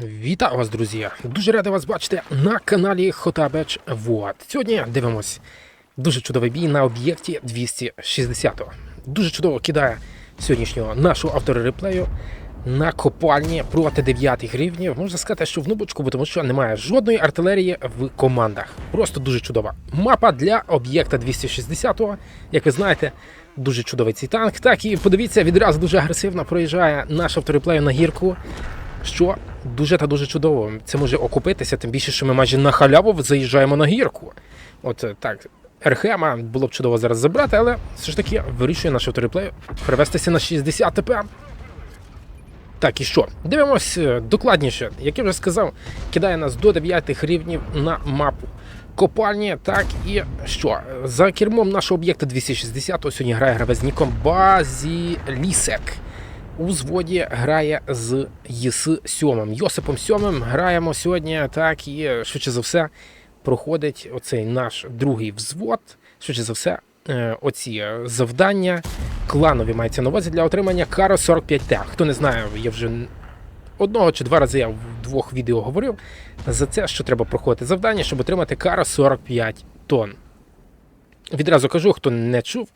Вітаю вас, друзі! Дуже радий вас бачити на каналі Хотабеч Вот. Сьогодні дивимось дуже чудовий бій на об'єкті 260. Дуже чудово кидає сьогоднішнього нашого автора реплею на копальні проти 9 рівнів. Можна сказати, що в нубочку, бо тому що немає жодної артилерії в командах. Просто дуже чудова. Мапа для об'єкта 260. Як ви знаєте, дуже чудовий цей танк. Так і подивіться, відразу дуже агресивно проїжджає наш автореплею на гірку що дуже та дуже чудово. Це може окупитися, тим більше, що ми майже на халяву заїжджаємо на гірку. От е, так, Ерхема було б чудово зараз забрати, але все ж таки вирішує наш автореплей перевестися на 60 ТП. Так, і що? Дивимось е, докладніше. Як я вже сказав, кидає нас до 9 рівнів на мапу. Копальні, так і що? За кермом нашого об'єкта 260 сьогодні грає гравець ніком Базілісек у зводі грає з ЄС 7. Йосипом 7 граємо сьогодні, так і швидше за все проходить оцей наш другий взвод. Швидше за все, е, оці завдання кланові мається на увазі для отримання Каро 45Т. Хто не знає, я вже одного чи два рази я в двох відео говорив за це, що треба проходити завдання, щоб отримати Каро 45 тонн. Відразу кажу, хто не чув.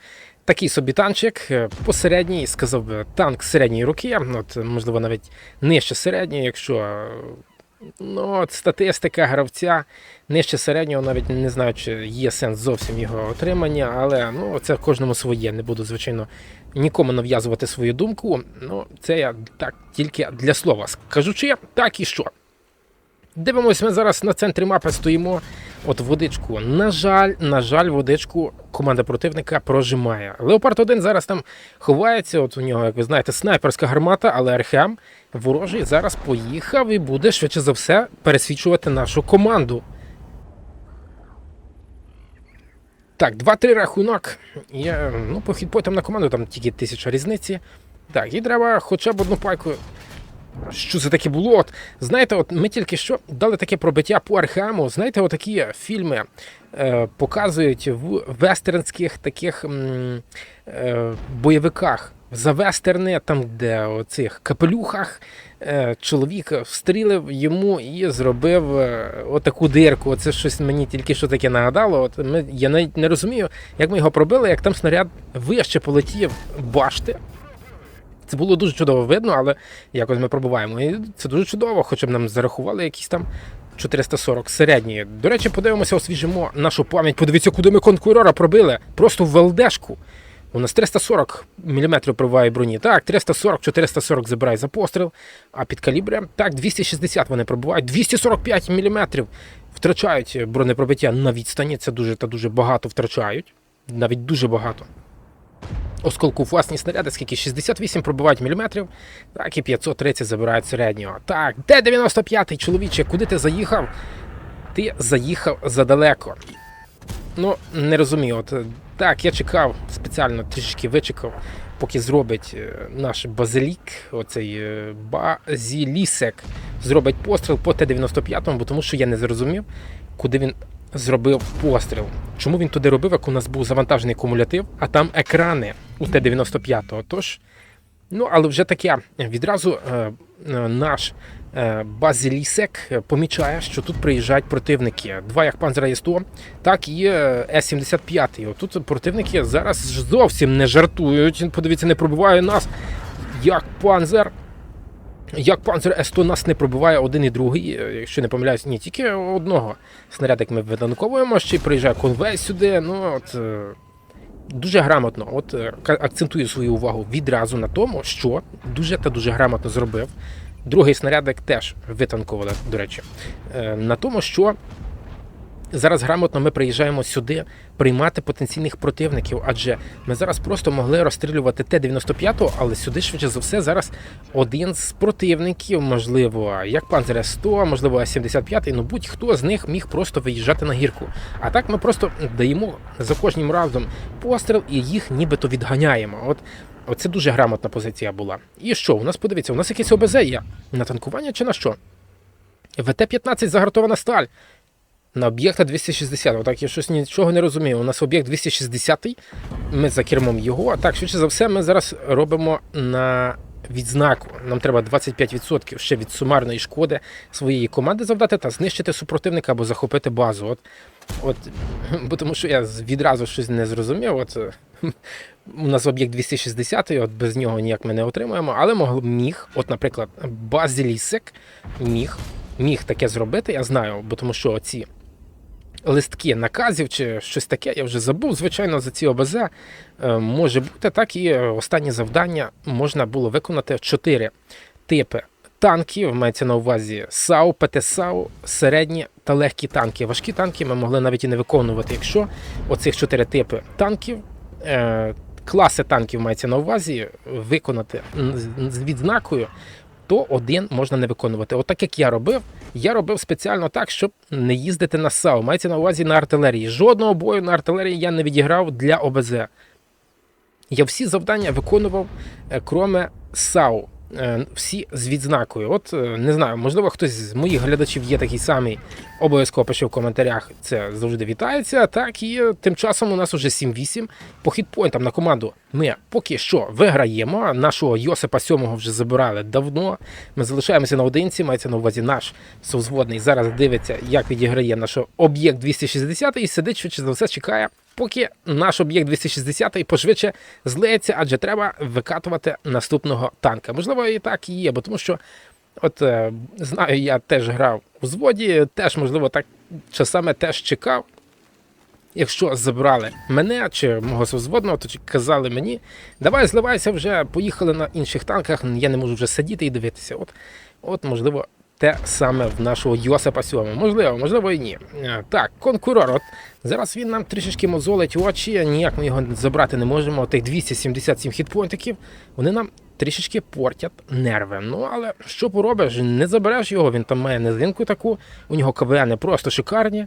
Такий собі танчик е, посередній, сказав би, танк середньої руки, от, можливо, навіть нижче середньої, якщо е, ну, от, статистика гравця нижче середнього, навіть не знаю, чи є сенс зовсім його отримання, але ну, це кожному своє. Не буду, звичайно, нікому нав'язувати свою думку. Ну, це я так тільки для слова. Скажучи, так і що. Дивимось, ми зараз на центрі мапи стоїмо. От водичку. На жаль, на жаль, водичку команда противника прожимає. Леопард 1 зараз там ховається. От у нього, як ви знаєте, снайперська гармата, але Архем ворожий зараз поїхав і буде швидше за все пересвічувати нашу команду. Так, 2-3 рахунок. Я, ну, по хітпойтам на команду там тільки тисяча різниці. Так, і треба хоча б одну пайку що це таке було? От, знаєте, от ми тільки що дали таке пробиття по Архаму. Знаєте, отакі фільми е, показують в вестернських таких м, е, бойовиках. За вестерни, там, де у цих капелюхах е, чоловік встрілив йому і зробив е, отаку дирку. Оце щось мені тільки що таке нагадало. От ми, я навіть не розумію, як ми його пробили, як там снаряд вище полетів башти. Це було дуже чудово видно, але якось ми пробуваємо. І це дуже чудово, хоча б нам зарахували якісь там 440 середні. До речі, подивимося, освіжимо нашу пам'ять. Подивіться, куди ми конкурора пробили. Просто в ЛДшку. У нас 340 мм пробиває броні. Так, 340-440 забирає за постріл. А під калібрем, так, 260 вони пробувають, 245 мм втрачають бронепробиття на відстані. Це дуже та дуже багато втрачають. Навіть дуже багато. Осколку власні снаряди, скільки 68 пробивають міліметрів, так і 530 забирають середнього. Так, де 95-й чоловіче, куди ти заїхав? Ти заїхав задалеко. Ну, не розумію. От, так, я чекав, спеціально трішки вичекав, поки зробить е, наш базилік, оцей е, базілісек, зробить постріл по Т-95, бо тому що я не зрозумів, куди він зробив постріл. Чому він туди робив, як у нас був завантажений кумулятив, а там екрани у Т-95. Тож, ну, але вже таке відразу е, е, наш е, Базилісек помічає, що тут приїжджають противники. Два як Панзера Є100, так і е, С-75. Отут противники зараз зовсім не жартують. Подивіться, не пробиває нас. Як Панзер. Як панцер С100 нас не пробиває один і другий, е, якщо не помиляюсь, ні, тільки одного снарядик ми виданковуємо, ще й приїжджає конвей сюди. Ну от е, дуже грамотно. От е, акцентую свою увагу відразу на тому, що дуже та дуже грамотно зробив. Другий снарядик теж витанкували, до речі, на тому, що зараз грамотно ми приїжджаємо сюди приймати потенційних противників, адже ми зараз просто могли розстрілювати Т-95, але сюди швидше за все зараз один з противників, можливо, як Панзер С100, можливо, С-75, ну будь-хто з них міг просто виїжджати на гірку. А так ми просто даємо за кожним разом постріл і їх нібито відганяємо. От Оце дуже грамотна позиція була. І що? У нас подивіться, у нас якесь ОБЗ є на танкування чи на що? ВТ-15 загартована сталь. На об'єкта 260. Отак я щось нічого не розумію. У нас об'єкт 260, ми за кермом його. А так, швидше за все, ми зараз робимо на відзнаку. Нам треба 25% ще від сумарної шкоди своєї команди завдати та знищити супротивника або захопити базу. От, от, бо тому що я відразу щось не зрозумів. От, у нас об'єкт 260, от без нього ніяк ми не отримуємо, але мог, міг, от, наприклад, Базілісик міг, міг таке зробити, я знаю, бо тому що ці листки наказів чи щось таке, я вже забув. Звичайно, за ці ОБЗ е, може бути так. І останнє завдання можна було виконати чотири типи танків. Мається на увазі САУ, ПТСАУ, середні та легкі танки. Важкі танки ми могли навіть і не виконувати, якщо оцих чотири типи танків. Е, Класи танків мається на увазі виконати з- відзнакою, то один можна не виконувати. Отак як я робив, я робив спеціально так, щоб не їздити на САУ. Мається на увазі на артилерії. Жодного бою на артилерії я не відіграв для ОБЗ. Я всі завдання виконував, е, кроме САУ. Е, Всі з відзнакою. От е, не знаю, можливо, хтось з моїх глядачів є такий самий. Обов'язково пиши в коментарях. Це завжди вітається. Так і е, тим часом у нас уже 7-8. По хітпойнтам на команду ми поки що виграємо. Нашого Йосипа Сьомого вже забирали давно. Ми залишаємося наодинці. Мається на увазі наш совзводний. Зараз дивиться, як відіграє наш об'єкт 260 і сидить швидше за все чекає. Поки наш об'єкт 260 пошвидше злеється, адже треба викатувати наступного танка. Можливо, і так і є, бо тому що, от е, знаю, я теж грав у зводі, теж, можливо, так часами теж чекав. Якщо забрали мене чи мого совзводного, то казали мені, давай зливайся вже, поїхали на інших танках, я не можу вже сидіти і дивитися. От, от можливо, те саме в нашого Йосипа Сьомого. Можливо, можливо і ні. Е, Так, конкурор. От зараз він нам трішечки мозолить очі, ніяк ми його забрати не можемо. Тих 277 хітпоінтиків, вони нам трішечки портять нерви. Ну, але що поробиш, не забереш його, він там має низинку таку, у нього КВН просто шикарні.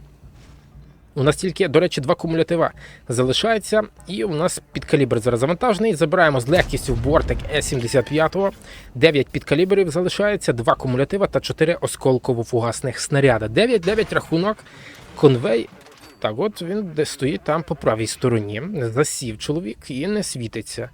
У нас тільки, до речі, два кумулятива залишається, і у нас підкалібр зараз завантажений. Забираємо з легкістю в бортик Е-75. 9 підкалібрів залишається, два кумулятива та 4 осколково-фугасних снаряда. 9-9 рахунок, конвей. Так, от він де стоїть там по правій стороні. Засів чоловік і не світиться.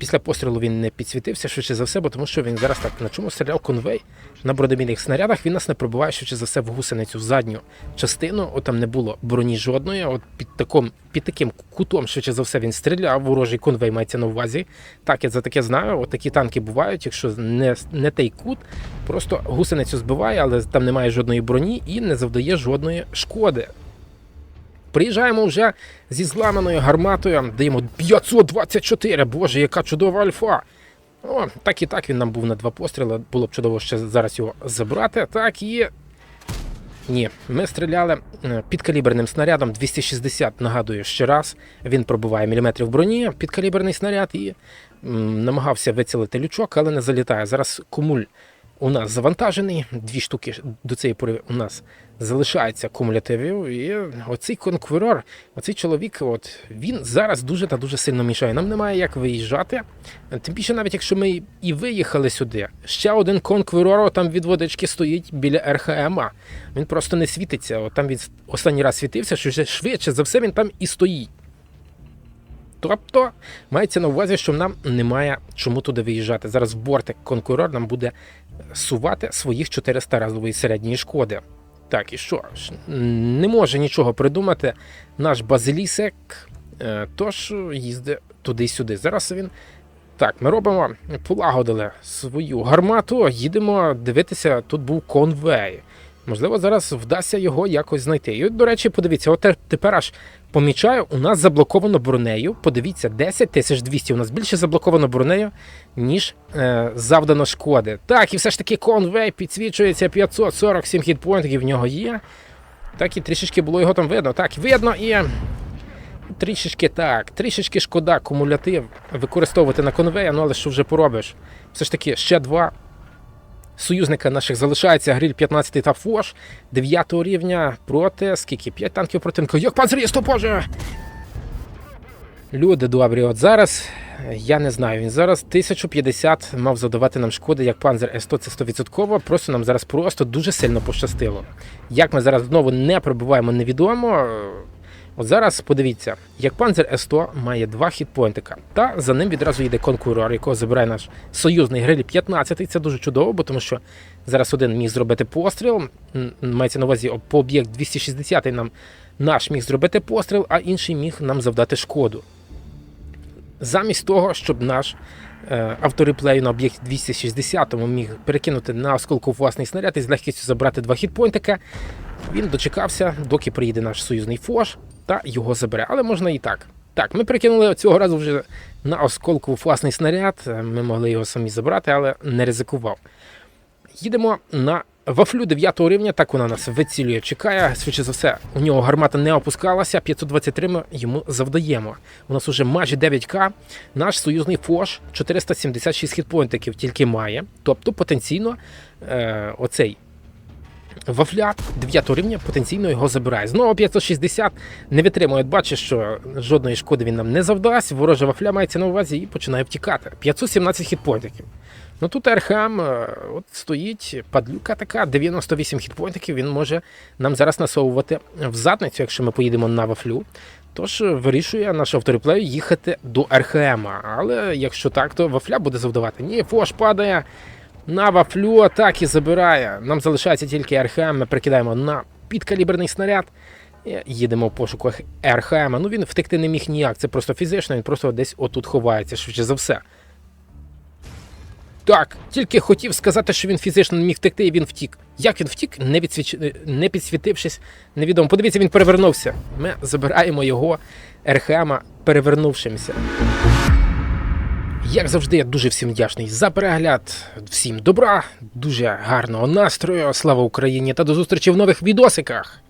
Після пострілу він не підсвітився, швидше за все, бо тому що він зараз так на чому стріляв конвей на бродомійних снарядах. Він нас не пробиває швидше за все в гусеницю в задню частину. От там не було броні жодної. От під таким, під таким кутом, швидше за все, він стріляв. Ворожий конвей мається на увазі. Так, я за таке знаю. От такі танки бувають, якщо не, не той кут, просто гусеницю збиває, але там немає жодної броні і не завдає жодної шкоди. Приїжджаємо вже зі зламаною гарматою, даємо 524. Боже, яка чудова альфа! О, так і так він нам був на два постріли. Було б чудово ще зараз його забрати. Так і. Ні, ми стріляли е, підкаліберним снарядом 260, нагадую ще раз. Він пробиває міліметрів броні, підкаліберний снаряд і м, намагався вицілити лючок, але не залітає. Зараз кумуль у нас завантажений. Дві штуки до цієї пори у нас залишається кумулятивів. І оцей конкурор, оцей чоловік, от він зараз дуже та дуже сильно мішає. Нам немає як виїжджати. Тим більше, навіть якщо ми і виїхали сюди, ще один конкурор там від водички стоїть біля РХМа. Він просто не світиться. От там він останній раз світився, що вже швидше за все він там і стоїть. Тобто мається на увазі, що нам немає чому туди виїжджати. Зараз бортик конкурор нам буде сувати своїх 400 разової середньої шкоди. Так, і що ж, не може нічого придумати наш базилісек, е, тож їздить туди-сюди. Зараз він. Так, ми робимо, полагодили свою гармату, їдемо дивитися, тут був конвей. Можливо, зараз вдасться його якось знайти. І, до речі, подивіться, от тепер аж помічаю, у нас заблоковано бронею. Подивіться, 10 тисяч 200. У нас більше заблоковано бронею, ніж е, завдано шкоди. Так, і все ж таки конвей підсвічується 547 хітпоінтів в нього є. Так і трішечки було його там видно. Так, видно і. Трішечки так, трішечки шкода кумулятив використовувати на конвея, ну але що вже поробиш? Все ж таки, ще два союзника наших залишається гриль 15 та Фош 9 рівня проти скільки? 5 танків противника. Як панцеріст, боже! Люди добрі, от зараз я не знаю. Він зараз 1050 мав задавати нам шкоди, як панзер С100, це 100%. Просто нам зараз просто дуже сильно пощастило. Як ми зараз знову не пробиваємо, невідомо. От зараз подивіться, як панзер С100 має два хітпойнтика, та за ним відразу йде конкурор, якого забирає наш союзний гриль 15. Це дуже чудово, бо тому що зараз один міг зробити постріл. Мається на увазі по об'єкт 260 нам наш міг зробити постріл, а інший міг нам завдати шкоду. Замість того, щоб наш е, автореплей на об'єкті 260 міг перекинути на осколку власний снаряд і з легкістю забрати два хітпойнтика, він дочекався, доки приїде наш союзний фош та його забере. Але можна і так. Так, ми прикинули цього разу вже на осколку власний снаряд. е, Ми могли його самі забрати, але не ризикував. Їдемо на вафлю 9 рівня, так вона нас вицілює, чекає. Швидше за все, у нього гармата не опускалася. 523 ми йому завдаємо. У нас уже майже 9к. Наш союзний фош 476 хітпойнтиків тільки має. Тобто потенційно е, оцей Вафля 9 рівня потенційно його забирає. Знову 560 не витримує. Бачить, що жодної шкоди він нам не завдасть. Ворожа вафля мається на увазі і починає втікати. 517 хітпойнтиків. Ну тут Архам е, от стоїть падлюка така, 98 хітпойнтиків. Він може нам зараз насовувати в задницю, якщо ми поїдемо на вафлю. Тож вирішує наш автореплей їхати до РХМ. Але якщо так, то вафля буде завдавати. Ні, фош падає. На вафлю атаки забирає. Нам залишається тільки РХМ. Ми прикидаємо на підкаліберний снаряд. І їдемо в пошуках РХМ. Ну він втекти не міг ніяк. Це просто фізично, він просто десь отут ховається, швидше за все. Так, тільки хотів сказати, що він фізично не міг втекти, і він втік. Як він втік, не, відсвіч... не підсвітившись, невідомо. Подивіться, він перевернувся. Ми забираємо його РХМ перевернувшимся. Як завжди, я дуже всім вдячний за перегляд. Всім добра, дуже гарного настрою. Слава Україні та до зустрічі в нових відосиках.